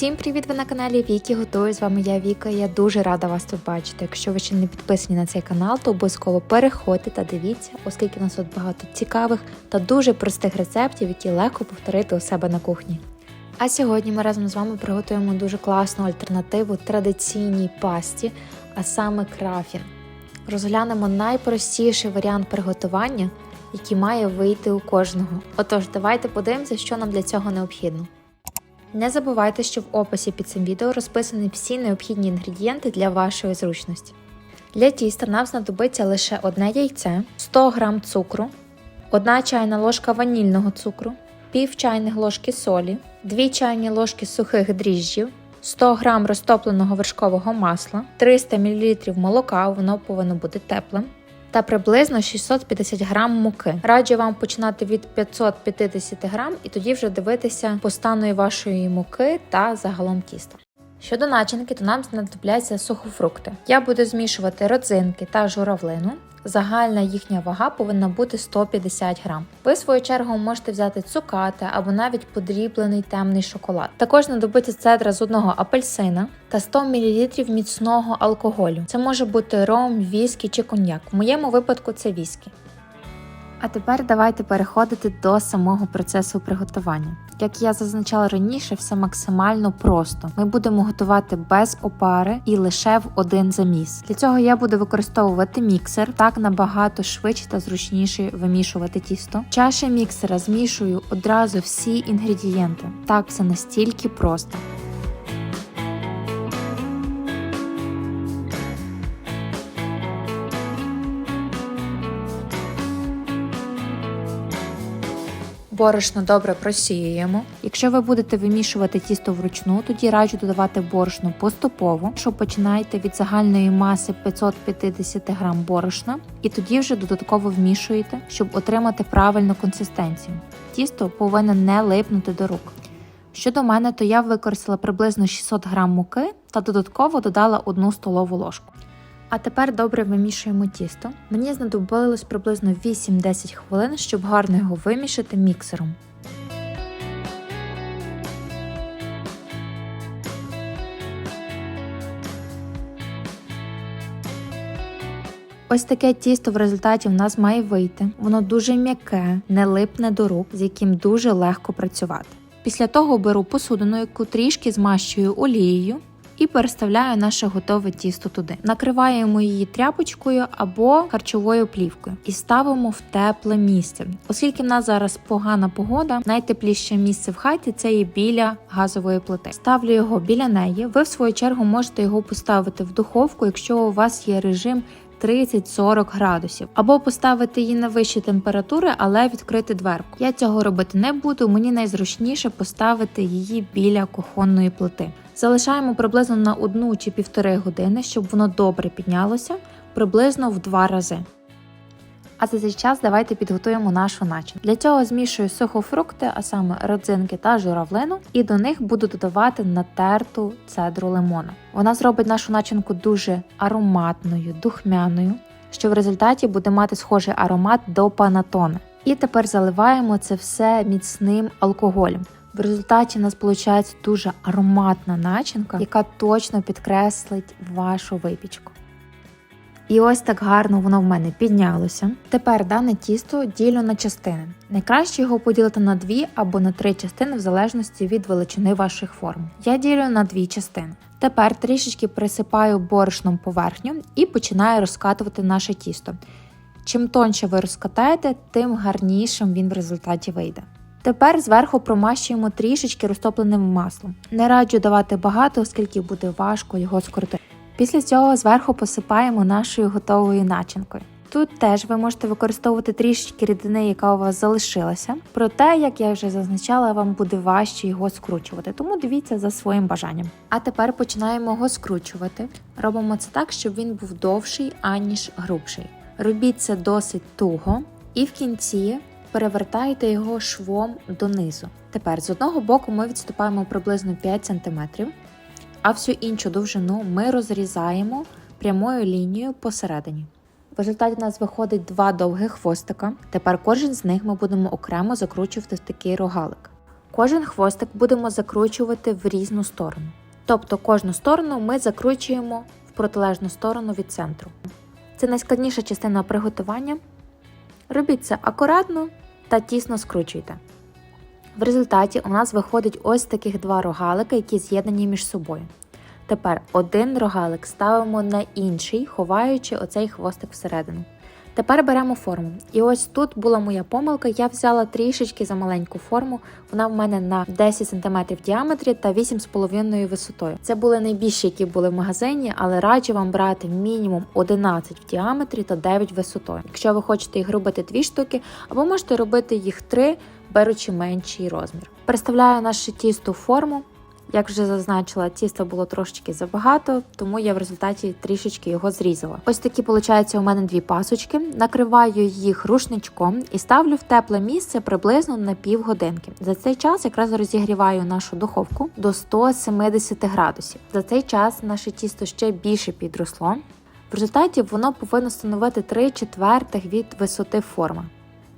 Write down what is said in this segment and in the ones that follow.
Всім привіт! Ви на каналі Вікі Готую. З вами я Віка. Я дуже рада вас тут бачити. Якщо ви ще не підписані на цей канал, то обов'язково переходьте та дивіться, оскільки у нас тут багато цікавих та дуже простих рецептів, які легко повторити у себе на кухні. А сьогодні ми разом з вами приготуємо дуже класну альтернативу традиційній пасті, а саме крафін. Розглянемо найпростіший варіант приготування, який має вийти у кожного. Отож, давайте подивимося, що нам для цього необхідно. Не забувайте, що в описі під цим відео розписані всі необхідні інгредієнти для вашої зручності. Для тіста нам знадобиться лише одне яйце, 100 г цукру, 1 чайна ложка ванільного цукру, пів чайних ложки солі, 2 чайні ложки сухих дріжджів, 100 г розтопленого вершкового масла, 300 мл молока, воно повинно бути теплим, та приблизно 650 грам муки. Раджу вам починати від 550 грам і тоді вже дивитися по стану вашої муки та загалом тіста. Щодо начинки, то нам знадобляться сухофрукти. Я буду змішувати родзинки та журавлину. Загальна їхня вага повинна бути 150 грам. Ви в свою чергу можете взяти цукати або навіть подріблений темний шоколад. Також знадобиться цедра з одного апельсина та 100 мл міцного алкоголю. Це може бути ром, віскі чи коньяк. В моєму випадку це віскі. А тепер давайте переходити до самого процесу приготування. Як я зазначала раніше, все максимально просто. Ми будемо готувати без опари і лише в один заміс. Для цього я буду використовувати міксер, так набагато швидше та зручніше вимішувати тісто. В чаші міксера змішую одразу всі інгредієнти. Так все настільки просто. Борошно добре просіюємо. Якщо ви будете вимішувати тісто вручну, тоді раджу додавати борошно поступово, що починаєте від загальної маси 550 г борошна, і тоді вже додатково вмішуєте, щоб отримати правильну консистенцію. Тісто повинно не липнути до рук. Щодо мене, то я використала приблизно 600 г муки та додатково додала 1 столову ложку. А тепер добре вимішуємо тісто. Мені знадобилось приблизно 8-10 хвилин, щоб гарно його вимішати міксером. Ось таке тісто в результаті в нас має вийти. Воно дуже м'яке, не липне до рук, з яким дуже легко працювати. Після того беру посудину, яку трішки змащую олією і переставляю наше готове тісто туди. Накриваємо її тряпочкою або харчовою плівкою і ставимо в тепле місце. Оскільки в нас зараз погана погода, найтепліше місце в хаті це є біля газової плити. Ставлю його біля неї. Ви в свою чергу можете його поставити в духовку, якщо у вас є режим. 30-40 градусів, або поставити її на вищі температури, але відкрити дверку. Я цього робити не буду, мені найзручніше поставити її біля кухонної плити. Залишаємо приблизно на одну чи півтори години, щоб воно добре піднялося, приблизно в два рази. А за цей час давайте підготуємо нашу начинку. Для цього змішую сухофрукти, а саме родзинки та журавлину, і до них буду додавати натерту цедру лимона. Вона зробить нашу начинку дуже ароматною, духмяною, що в результаті буде мати схожий аромат до панатони. І тепер заливаємо це все міцним алкоголем. В результаті у нас виходить дуже ароматна начинка, яка точно підкреслить вашу випічку. І ось так гарно воно в мене піднялося. Тепер дане тісто ділю на частини. Найкраще його поділити на дві або на три частини, в залежності від величини ваших форм. Я ділю на дві частини. Тепер трішечки присипаю борошном поверхню і починаю розкатувати наше тісто. Чим тонше ви розкатаєте, тим гарнішим він в результаті вийде. Тепер зверху промащуємо трішечки розтопленим маслом. Не раджу давати багато, оскільки буде важко його скрутити. Після цього зверху посипаємо нашою готовою начинкою. Тут теж ви можете використовувати трішечки рідини, яка у вас залишилася. Проте, як я вже зазначала, вам буде важче його скручувати, тому дивіться за своїм бажанням. А тепер починаємо його скручувати. Робимо це так, щоб він був довший, аніж грубший. Робіть це досить туго, і в кінці перевертайте його швом донизу. Тепер з одного боку ми відступаємо приблизно 5 см, а всю іншу довжину ми розрізаємо прямою лінією посередині. В результаті у нас виходить два довгих хвостика. Тепер кожен з них ми будемо окремо закручувати в такий рогалик. Кожен хвостик будемо закручувати в різну сторону. Тобто кожну сторону ми закручуємо в протилежну сторону від центру. Це найскладніша частина приготування. Робіть це акуратно та тісно скручуйте. В результаті у нас виходить ось таких два рогалики, які з'єднані між собою. Тепер один рогалик ставимо на інший, ховаючи оцей хвостик всередину. Тепер беремо форму. І ось тут була моя помилка. Я взяла трішечки за маленьку форму. Вона в мене на 10 см в діаметрі та 8,5 висотою. Це були найбільші, які були в магазині, але раджу вам брати мінімум 11 в діаметрі та 9 висотою. Якщо ви хочете їх робити дві штуки, або можете робити їх три, беручи менший розмір. Переставляю наше тісто в форму. Як вже зазначила, тіста було трошечки забагато, тому я в результаті трішечки його зрізала. Ось такі виходить у мене дві пасочки. Накриваю їх рушничком і ставлю в тепле місце приблизно на півгодинки. За цей час якраз розігріваю нашу духовку до 170 градусів. За цей час наше тісто ще більше підросло. В результаті воно повинно становити 3 четвертих від висоти форми.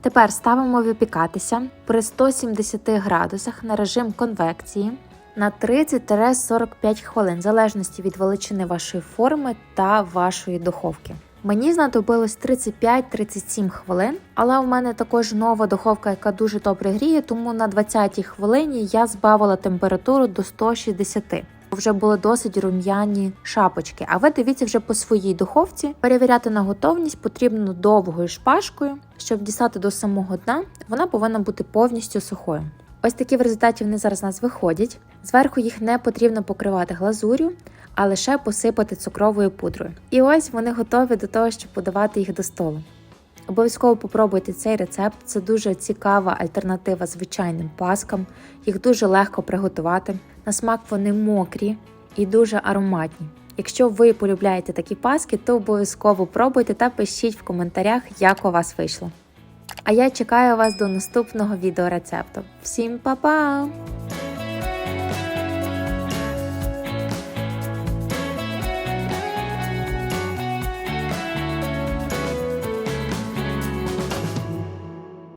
Тепер ставимо випікатися при 170 градусах на режим конвекції на 30-45 хвилин, в залежності від величини вашої форми та вашої духовки. Мені знадобилось 35-37 хвилин, але у мене також нова духовка, яка дуже добре гріє, тому на 20-й хвилині я збавила температуру до 160. Вже були досить рум'яні шапочки. А ви дивіться вже по своїй духовці. Перевіряти на готовність потрібно довгою шпажкою, щоб дістати до самого дна. Вона повинна бути повністю сухою. Ось такі в результаті вони зараз у нас виходять. Зверху їх не потрібно покривати глазур'ю, а лише посипати цукровою пудрою. І ось вони готові до того, щоб подавати їх до столу. Обов'язково попробуйте цей рецепт, це дуже цікава альтернатива звичайним паскам, їх дуже легко приготувати. На смак вони мокрі і дуже ароматні. Якщо ви полюбляєте такі паски, то обов'язково пробуйте та пишіть в коментарях, як у вас вийшло. А я чекаю вас до наступного відеорецепту. Всім па-па!